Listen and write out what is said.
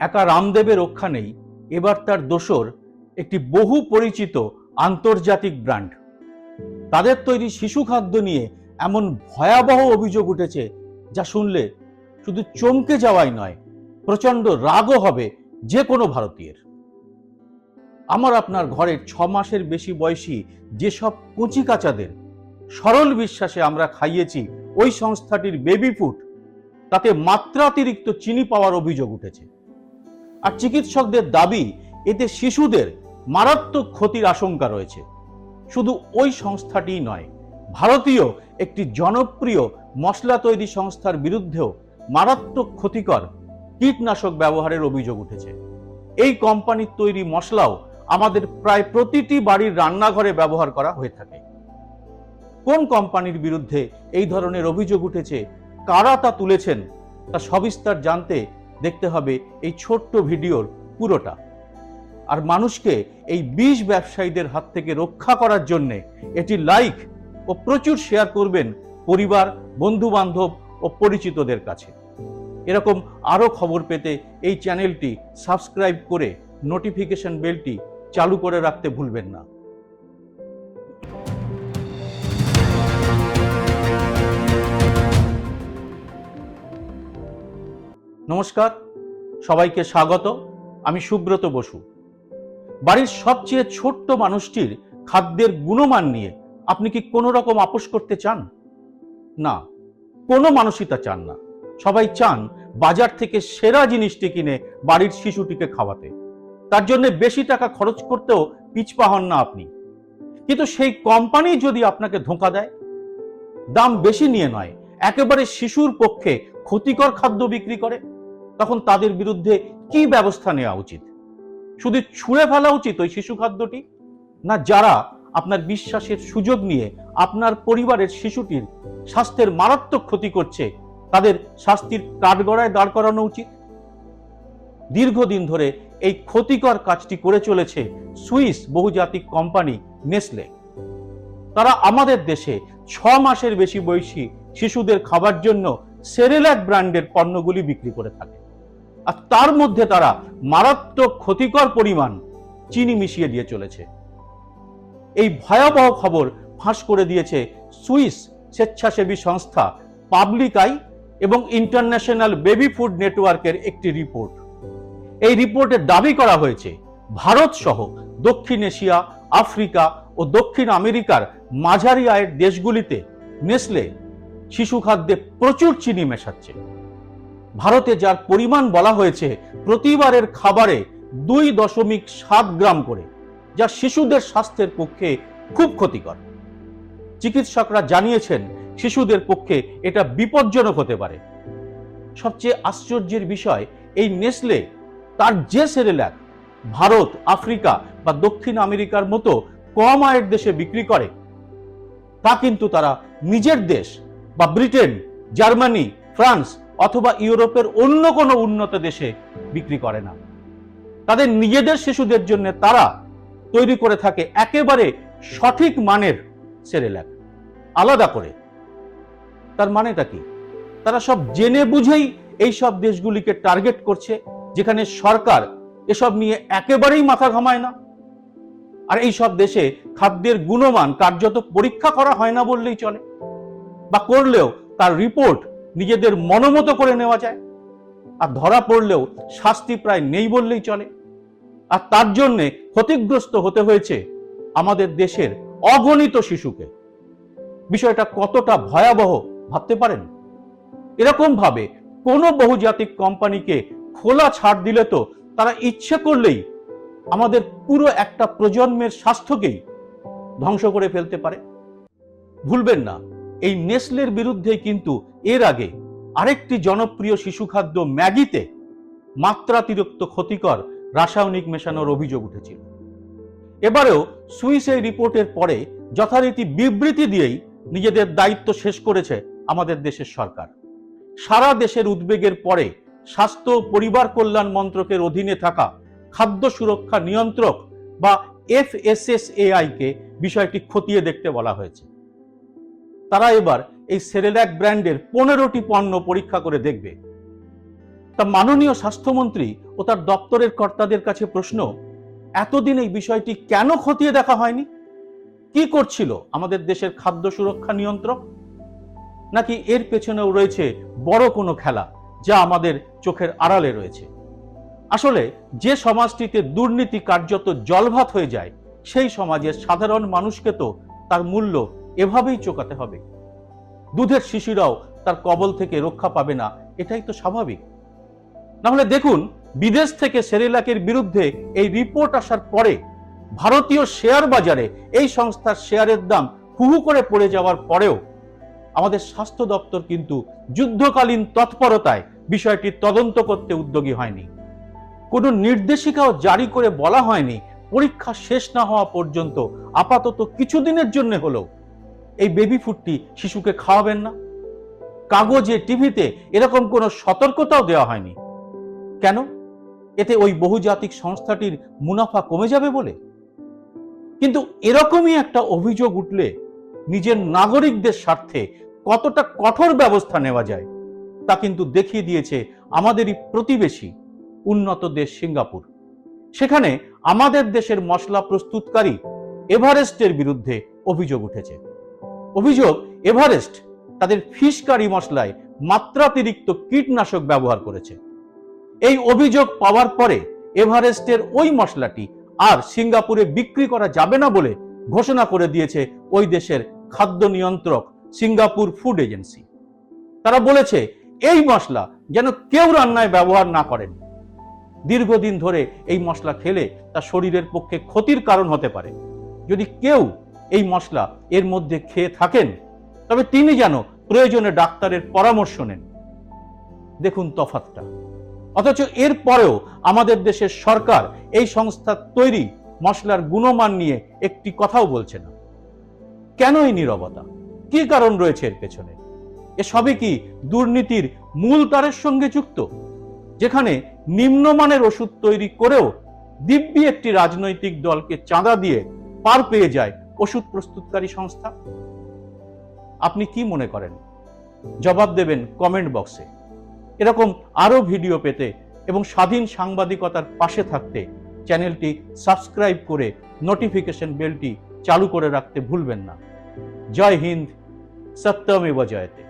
একা রামদেবের রক্ষা নেই, এবার তার দোসর একটি বহু পরিচিত আন্তর্জাতিক ব্র্যান্ড। তাদের তৈরি শিশু খাদ্য নিয়ে এমন ভয়াবহ অভিযোগ উঠেছে যা শুনলে শুধু চমকে যাওয়াই নয় প্রচণ্ড রাগও হবে যে কোনো ভারতীয়ের। আমার আপনার ঘরের ছ মাসের বেশি বয়সী যেসব কচি কাচাদের সরল বিশ্বাসে আমরা খাইয়েছি ওই সংস্থাটির বেবি ফুড, তাতে মাত্রাতিরিক্ত চিনি পাওয়ার অভিযোগ উঠেছে। আর চিকিৎসকদের দাবি, এতে শিশুদের মারাত্মক ক্ষতির আশঙ্কা রয়েছে। শুধু ওই সংস্থাটিই নয়, ভারতীয় একটি জনপ্রিয় মশলা তৈরি সংস্থার বিরুদ্ধেও মারাত্মক ক্ষতিকর কীটনাশক ব্যবহারের অভিযোগ উঠেছে। এই কোম্পানির তৈরি মশলাও আমাদের প্রায় প্রতিটি বাড়ির রান্নাঘরে ব্যবহার করা হয়ে থাকে। কোন কোম্পানির বিরুদ্ধে এই ধরনের অভিযোগ উঠেছে, কারা তা তুলেছেন, তা সবিস্তার জানতে দেখতে হবে এই ছোট্ট ভিডিওর পুরোটা। আর মানুষকে এই বিষ ব্যবসায়ীদের হাত থেকে রক্ষা করার জন্যে এটি লাইক ও প্রচুর শেয়ার করবেন পরিবার বন্ধু বান্ধব ও পরিচিতদের কাছে। এরকম আরও খবর পেতে এই চ্যানেলটি সাবস্ক্রাইব করে নোটিফিকেশন বেলটি চালু করে রাখতে ভুলবেন না। নমস্কার, সবাইকে স্বাগত। আমি সুব্রত বসু। বাড়ির সবচেয়ে ছোট্ট মানুষটির খাদ্যের গুণমান নিয়ে আপনি কি কোনো রকম আপোষ করতে চান? না, কোনো মানুষই তা চান না। সবাই চান বাজার থেকে সেরা জিনিসটি কিনে বাড়ির শিশুটিকে খাওয়াতে। তার জন্য বেশি টাকা খরচ করতেও পিছপা হন না আপনি। কিন্তু সেই কোম্পানি যদি আপনাকে ধোঁকা দেয়? দাম বেশি নিয়ে নয়, একেবারে শিশুর পক্ষে ক্ষতিকর খাদ্য বিক্রি করে। তখন তাদের বিরুদ্ধে কি ব্যবস্থা নেওয়া উচিত? শুধু ছুঁড়ে ফেলা উচিত ওই শিশু খাদ্যটি? না যারা আপনার বিশ্বাসের সুযোগ নিয়ে আপনার পরিবারের শিশুটির স্বাস্থ্যের মারাত্মক ক্ষতি করছে, তাদের শাস্তির কাঠগড়ায় দাঁড় করানো উচিত? দীর্ঘদিন ধরে এই ক্ষতিকর কাজটি করে চলেছে সুইস বহুজাতিক কোম্পানি নেসলে। তারা আমাদের দেশে ছ মাসের বেশি বয়সী শিশুদের খাবার জন্য সেরেলাক ব্র্যান্ডের পণ্যগুলি বিক্রি করে থাকে। আর তার মধ্যে তারা মারাত্মক ক্ষতিকর পরিমাণ চিনি মিশিয়ে দিয়ে চলেছে। এই ভয়াবহ খবর ফাঁস করে দিয়েছে সুইস স্বেচ্ছাসেবী সংস্থা পাবলিক আই এবং ইন্টারন্যাশনাল বেবি ফুড নেটওয়ার্কের একটি রিপোর্ট। এই রিপোর্টে দাবি করা হয়েছে, ভারত সহ দক্ষিণ এশিয়া, আফ্রিকা ও দক্ষিণ আমেরিকার মাঝারি আয়ের দেশগুলিতে নেসলে শিশু খাদ্যে প্রচুর চিনি মেশাচ্ছে। ভারতে যার পরিমাণ বলা হয়েছে প্রতিবারের খাবারে দুই দশমিক সাত গ্রাম করে, যা শিশুদের স্বাস্থ্যের পক্ষে খুব ক্ষতিকর। চিকিৎসকরা জানিয়েছেন, শিশুদের পক্ষে এটা বিপজ্জনক হতে পারে। সবচেয়ে আশ্চর্যের বিষয়, এই নেসলে তার যে সেরেল্যাক ভারত, আফ্রিকা বা দক্ষিণ আমেরিকার মতো কম আয়ের দেশে বিক্রি করে, তা কিন্তু তারা নিজের দেশ বা ব্রিটেন, জার্মানি, ফ্রান্স অথবা ইউরোপের অন্য কোনো উন্নত দেশে বিক্রি করে না। তাদের নিজেদের শিশুদের জন্য তারা তৈরি করে থাকে একেবারে সঠিক মানের সেরেল্যাক আলাদা করে। তার মানেটা কি? তারা সব জেনে বুঝেই এই সব দেশগুলিকে টার্গেট করছে, যেখানে সরকার এসব নিয়ে একেবারেই মাথা ঘামায় না। আর এই সব দেশে খাদ্যের গুণমান কার্যত পরীক্ষা করা হয় না বললেই চলে। বা করলেও তার রিপোর্ট নিজেদের মনোমতো করে নেওয়া যায়। আর ধরা পড়লেও শাস্তি প্রায় নেই বললেই চলে। আর তার জন্যে ক্ষতিগ্রস্ত হতে হয়েছে আমাদের দেশের অগণিত শিশুকে। বিষয়টা কতটা ভয়াবহ ভাবতে পারেন? এরকম ভাবে কোনো বহুজাতিক কোম্পানিকে খোলা ছাড় দিলে তো তারা ইচ্ছে করলেই আমাদের পুরো একটা প্রজন্মের স্বাস্থ্যকেই ধ্বংস করে ফেলতে পারে। ভুলবেন না, এই নেসলের বিরুদ্ধে কিন্তু এর আগে আরেকটি জনপ্রিয় শিশু খাদ্য ম্যাগিতে মাত্রাতিরিক্ত ক্ষতিকর রাসায়নিক মেশানোর অভিযোগ উঠেছিল। এবারেও সুইস এই রিপোর্টের পরে যথারীতি বিবৃতি দিয়েই নিজেদের দায়িত্ব শেষ করেছে আমাদের দেশের সরকার। সারা দেশের উদ্বেগের পরে স্বাস্থ্য, পরিবার কল্যাণ মন্ত্রকের অধীনে থাকা খাদ্য সুরক্ষা নিয়ন্ত্রক বা এফএসএসএআই কে বিষয়টি খতিয়ে দেখতে বলা হয়েছে। তারা এবার এই সেরেল্যাক ব্র্যান্ডের পনেরোটি পণ্য পরীক্ষা করে দেখবে। তা মাননীয় স্বাস্থ্যমন্ত্রী ও তার দপ্তরের কর্তাদের কাছে প্রশ্ন, এতদিন এই বিষয়টি কেন খতিয়ে দেখা হয়নি? কি করছিল আমাদের দেশের খাদ্য সুরক্ষা নিয়ন্ত্রক? নাকি এর পেছনেও রয়েছে বড় কোনো খেলা যা আমাদের চোখের আড়ালে রয়েছে? আসলে যে সমাজটিতে দুর্নীতি কার্যত জলভাত হয়ে যায়, সেই সমাজের সাধারণ মানুষকে তো তার মূল্য এভাবেই চোকাতে হবে। দুধের শিশুরাও তার কবল থেকে রক্ষা পাবে না। এটাই তো স্বাভাবিক। নাহলে দেখুন, বিদেশ থেকে সেরেলাকের বিরুদ্ধে এই রিপোর্ট আসার পরে ভারতীয় শেয়ার বাজারে এই সংস্থার শেয়ারের দাম হুহু করে পড়ে যাওয়ার পরেও আমাদের স্বাস্থ্য দপ্তর কিন্তু যুদ্ধকালীন তৎপরতায় বিষয়টি তদন্ত করতে উদ্যোগী হয়নি। কোনো নির্দেশিকাও জারি করে বলা হয়নি। পরীক্ষা শেষ না হওয়া পর্যন্ত আপাতত কিছুদিনের জন্য হলেও এই বেবি ফুডটি শিশুকে খাওয়াবেন না। কাগজে, টিভিতে এরকম কোনো সতর্কতাও দেওয়া হয়নি। কেন? এতে ওই বহুজাতিক সংস্থাটির মুনাফা কমে যাবে বলে। কিন্তু এরকমই একটা অভিযোগ উঠলে নিজের নাগরিকদের স্বার্থে কতটা কঠোর ব্যবস্থা নেওয়া যায়, তা কিন্তু দেখিয়ে দিয়েছে আমাদেরই প্রতিবেশী উন্নত দেশ সিঙ্গাপুর। সেখানে আমাদের দেশের মশলা প্রস্তুতকারী এভারেস্টের বিরুদ্ধে অভিযোগ উঠেছে। অভিযোগ, এভারেস্ট তাদের ফিশ কারি মশলায় মাত্রাতিরিক্ত কীটনাশক ব্যবহার করেছে। এই অভিযোগ পাওয়ার পরে এভারেস্টের ওই মশলাটি আর সিঙ্গাপুরে বিক্রি করা যাবে না বলে ঘোষণা করে দিয়েছে ওই দেশের খাদ্য নিয়ন্ত্রক সিঙ্গাপুর ফুড এজেন্সি। তারা বলেছে, এই মশলা যেন কেউ রান্নায় ব্যবহার না করেন। দীর্ঘদিন ধরে এই মশলা খেলে তা শরীরের পক্ষে ক্ষতির কারণ হতে পারে। যদি কেউ এই মশলা এর মধ্যে খেয়ে থাকেন? তবে তিনি যেন প্রয়োজনে ডাক্তারের পরামর্শ নেন। দেখুন তফাতটা অথচ এর পরেও আমাদের দেশের সরকার এই সংস্থার তৈরি মশলার গুণমান নিয়ে একটি কথাও বলছে না। কেন এই নীরবতা? কি কারণ রয়েছে এর পেছনে? এসবই কি দুর্নীতির মূল তারের সঙ্গে যুক্ত? যেখানে নিম্নমানের ওষুধ তৈরি করেও দিব্যি একটি রাজনৈতিক দলকে চাঁদা দিয়ে পার পেয়ে যায় ওষুধ প্রস্তুতকারী সংস্থা? আপনি কি মনে করেন? জবাব দেবেন কমেন্ট বক্সে। এরকম আরও ভিডিও পেতে এবং স্বাধীন সাংবাদিকতার পাশে থাকতে চ্যানেলটি সাবস্ক্রাইব করে নোটিফিকেশন বেলটি চালু করে রাখতে ভুলবেন না। জয় হিন্দ, সত্যমেব জয়তে।